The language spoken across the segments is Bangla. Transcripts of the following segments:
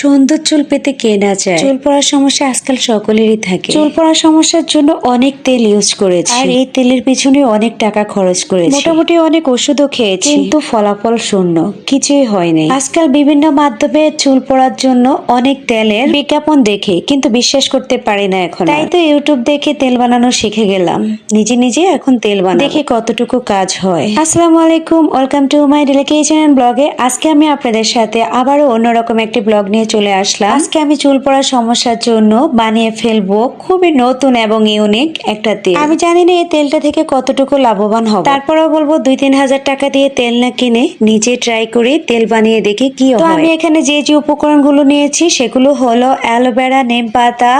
সুন্দর চুল পেতে কে না চায়? চুল পড়ার সমস্যা আজকাল সকলেরই থাকে। চুল পড়ার সমস্যার জন্য অনেক তেল ইউজ করেছি। আর এই তেলের পিছনে অনেক টাকা খরচ করেছি। মোটামুটি অনেক ওষুধও খেয়েছি। কিন্তু ফলাফল শূন্য কিছুই হয়নি। আজকাল বিভিন্ন মাধ্যমে চুল পড়ার জন্য অনেক তেলের বিজ্ঞাপন দেখে কিন্তু বিশ্বাস করতে পারি না এখন তাই তো ইউটিউব দেখে তেল বানানো শিখে গেলাম। নিজে নিজে এখন তেল বানাই দেখে কতটুকু কাজ হয়। আসসালামু আলাইকুম ওয়েলকাম টু মাই ডেলিকেশন ব্লগে আজকে আমি আপনাদের সাথে আবারও অন্যরকম একটি ব্লগ নিয়ে চলে আসলাম। আজকে আমি চুল পড়ার সমস্যার জন্য বানিয়ে ফেলব খুবই নতুন এবং ইউনিক একটা তেল। আমি জানি না এই তেলটা থেকে কতটুকু লাভবান হবে। তারপরেও বলব দুই তিন হাজার টাকা দিয়ে তেল না কিনে নিজে ট্রাই করে তেল বানিয়ে দেখি কি হয়। আমি এখানে যে যে উপকরণগুলো নিয়েছি সেগুলো হলো অ্যালোভেরা নিম পাতা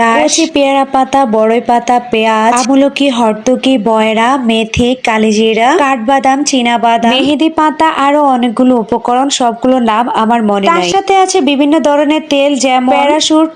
গাছ পেয়ারা পাতা বড়ই পাতা পেঁয়াজ আমলকি হরতকি বয়রা মেথি কালিজিরা কাঠবাদাম বাদাম মেহেদি পাতা আরও অনেকগুলো উপকরণ সবগুলো নাম আমার মনে তার সাথে আছে বিভিন্ন ধরনের তেল যেমন Parachute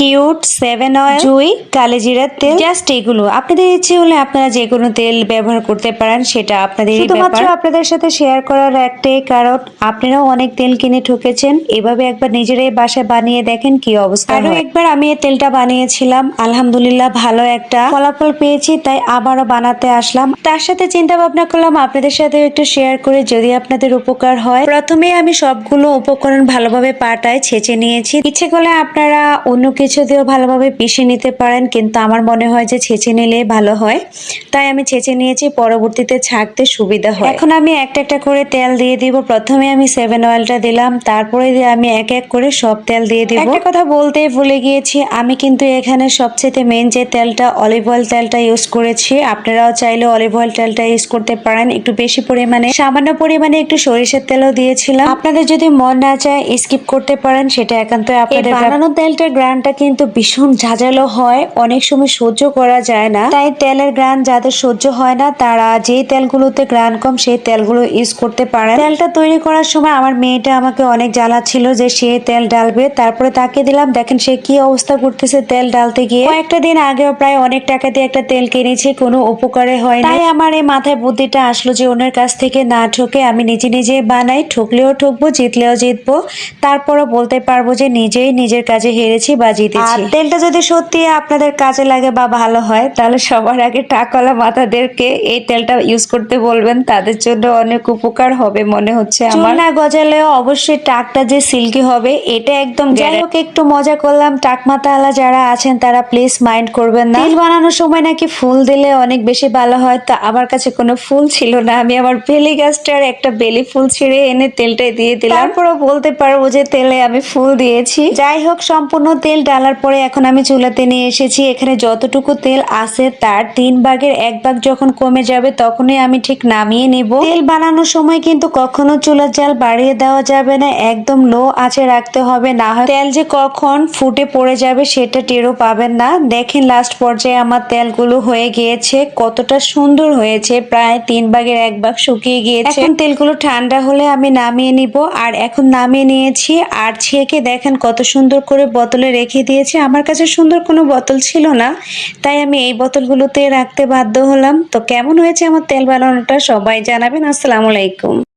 cute seven oil Jui কালেজিরার তেল। জাস্ট এগুলো। আপনাদের ইচ্ছে হলে আপনারা যে কোনো তেল ব্যবহার করতে পারেন সেটা আপনাদের শুধুমাত্র আপনাদের সাথে শেয়ার করার একটাই কারণ আপনারাও অনেক তেল কিনে ঠকেছেন। এভাবে একবার নিজেরাই বাসায় বানিয়ে দেখেন কি অবস্থা আরও একবার আমি এই তেলটা বানিয়েছিলাম। আলহামদুলিল্লাহ ভালো একটা ফলাফল পেয়েছি তাই আবারও বানাতে আসলাম। তার সাথে চিন্তা ভাবনা করলাম আপনাদের সাথে একটু শেয়ার করে যদি আপনাদের উপকার হয়। প্রথমে আমি সবগুলো উপকরণ ভালোভাবে পাটায় ছেঁচে নিয়েছি। ইচ্ছে করলে আপনারা অন্য কিছু দিয়েও ভালোভাবে পিষে নিতে পারেন কিন্তু আমার মনে হয় যে ছেঁচে নিলে ভালো হয়। তাই আমি ছেঁচে নিয়েছি পরবর্তীতে ছাড়তে সুবিধা হয়। এখন আমি একটা একটা করে তেল দিয়ে দিব। প্রথমে আমি সেভেন অয়েলটা দিলাম তারপরে আমি এক এক করে সব তেল দিয়ে দিব। একটা কথা বলতে ভুলে গিয়েছি আমি কিন্তু এখানে সবচেয়ে মেন যে তেলটা অলিভ অয়েল তেলটা ইউজ করেছি। আপনারাও চাইলে অলিভ অয়েল তেলটা ইউজ করতে পারেন। একটু বেশি পরিমাণে সামান্য পরিমাণে একটু সরিষার তেলও দিয়েছিলাম। আপনাদের যদি মন না চায় স্কিপ করতে পারেন সেটা একান্ত আপনাদের বানানো তেলটার গ্রানটা কিন্তু ভীষণ ঝাঁঝালো হয়, অনেক সময় সহ্য করা যায় না। তাই তেলের গ্রান যাদের সহ্য হয় না, তারা যে তেলগুলোতে গ্রান কম, সেই তেলগুলো ইউজ করতে পারে। তেলটা তৈরি করার সময় আমার মেয়েটা আমাকে অনেক জ্বালাচ্ছিল যে সে তেল ডালবে তারপরে তাকে দিলাম, দেখেন সে কি অবস্থা করতেছে তেল ডালতে গিয়ে। কয়েকটা দিন আগেও প্রায় অনেক টাকা দিয়ে একটা তেল কিনেছি, কোনো উপকারে হয় তাই আমার এই মাথায় বুদ্ধিটা আসলো যে অন্যের কাছ থেকে না ঠকে আমি নিজে নিজে বানাই, ঠকলেও ঠকবো, জিতলেও জিতবো। তারপরও বলতে পারব যে নিজেই নিজের কাজে হেরেছি বা আর তেলটা যদি সত্যি আপনাদের কাজে লাগে বা ভালো হয় তাহলে সবার আগে টাকওয়ালা মাথাদেরকে এই তেলটা ইউজ করতে বলবেন। তাদের জন্য অনেক উপকার হবে মনে হচ্ছে আমার। না গজালেও অবশ্যই টাকটা যে সিল্কি হবে এটা একদম যাই হোক একটু মজা করলাম। টাক মাথাওয়ালা যারা আছেন তারা প্লিজ মাইন্ড করবেন না। তেল বানানোর সময় নাকি ফুল দিলে অনেক বেশি ভালো হয়। তা আমার কাছে কোনো ফুল ছিল না। আমি আমার বেলি গাছটার একটা বেলি ফুল ছিঁড়ে এনে তেলটাই দিয়ে দিলাম। তারপরও বলতে পারব যে তেলে আমি ফুল দিয়েছি। যাই হোক সম্পূর্ণ তেল ডালার পরে এখন আমি চুলাতে নিয়ে এসেছি। এখানে যতটুকু তেল আছে তার তিন ভাগের এক ভাগ যখন কমে যাবে তখনই আমি ঠিক নামিয়ে নিব। তেল বানানোর সময় কিন্তু কখনো চুলার জাল বাড়িয়ে দেওয়া যাবে না। একদম লো আঁচে রাখতে হবে। না হয় তেল যে কখন ফুটে পড়ে যাবে সেটা টেরও পাবেন না। দেখেন লাস্ট পর্যায়ে আমার তেলগুলো হয়ে গিয়েছে, কতটা সুন্দর হয়েছে। প্রায় তিন ভাগের এক ভাগ শুকিয়ে গিয়েছে। এখন তেলগুলো ঠান্ডা হলে আমি নামিয়ে নিব। আর এখন নামিয়ে নিয়েছি। আর ছেঁকে দেখেন কত সুন্দর করে বোতলে রেখে দিয়েছি। আমার কাছে সুন্দর কোনো বোতল ছিল না, তাই আমি এই বোতলগুলোতে রাখতে বাধ্য হলাম। তো কেমন হয়েছে আমার তেল বানানোটা সবাই জানাবেন। আসসালামু আলাইকুম।